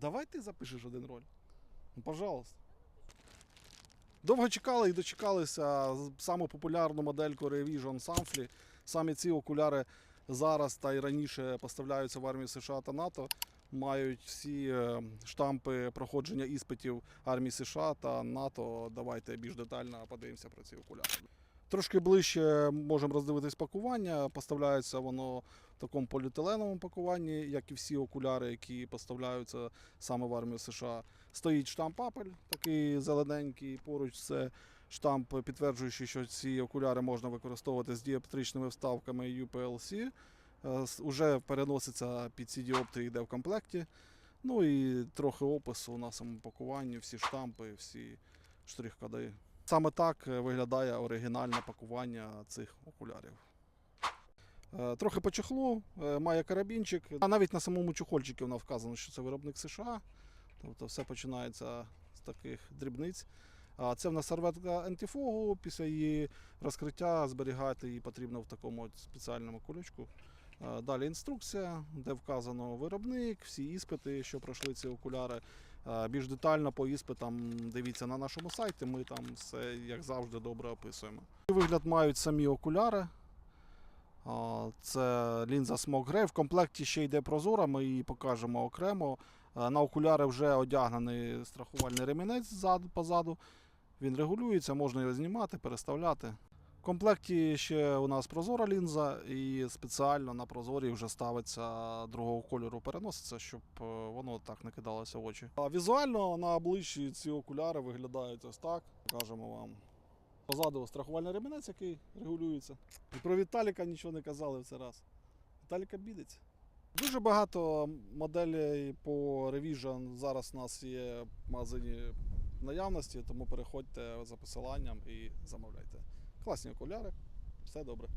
Давай ти запишеш один роль. Ну, пожалуйста. Довго чекали і дочекалися саму популярну модельку Revision Sunfly. Саме ці окуляри зараз та й раніше поставляються в армії США та НАТО. Мають всі е, штампи проходження іспитів армії США та НАТО. Давайте більш детально подивимося про ці окуляри. Трошки ближче можемо роздивитись пакування. Поставляється воно в такому поліетиленовому пакуванні, як і всі окуляри, які поставляються саме в армію США. Стоїть штамп Apple, такий зелененький. Поруч це штамп, підтверджуючий, що ці окуляри можна використовувати з діоптричними вставками UPLC. Е, Уже переноситься під ці діопти, йде в комплекті. Ну і трохи опису на самому пакуванні, всі штампи, всі штрих-коди. Саме так е, виглядає оригінальне пакування цих окулярів. Е, Трохи по чехлу, е, має карабінчик. А навіть на самому чохольчику вона вказано, що це виробник США. Тобто все починається з таких дрібниць. А це в нас серветка антифогу. Після її розкриття зберігати її потрібно в такому спеціальному кульочку. Далі інструкція, де вказано виробник, всі іспити, що пройшли ці окуляри. Е, Більш детально по іспитам дивіться на нашому сайті. Ми там все, як завжди, добре описуємо. Вигляд мають самі окуляри. Це лінза Smog Grey. В комплекті ще йде прозора, ми її покажемо окремо. Е, На окуляри вже одягнений страхувальний ремінець позаду. Він регулюється, можна його знімати, переставляти. Комплекті ще у нас прозора лінза, і спеціально на прозорі вже ставиться другого кольору, переноситься, щоб е, воно так не кидалося в очі. А візуально на обличчі ці окуляри виглядають ось так. Покажемо вам. Позаду страхувальний ремінець, який регулюється. І про Віталіка нічого не казали в цей раз. Віталіка бідеться. Дуже багато моделей по Revision зараз у нас є в магазині наявності, тому переходьте за посиланням і замовляйте. Класні окуляри, все добре.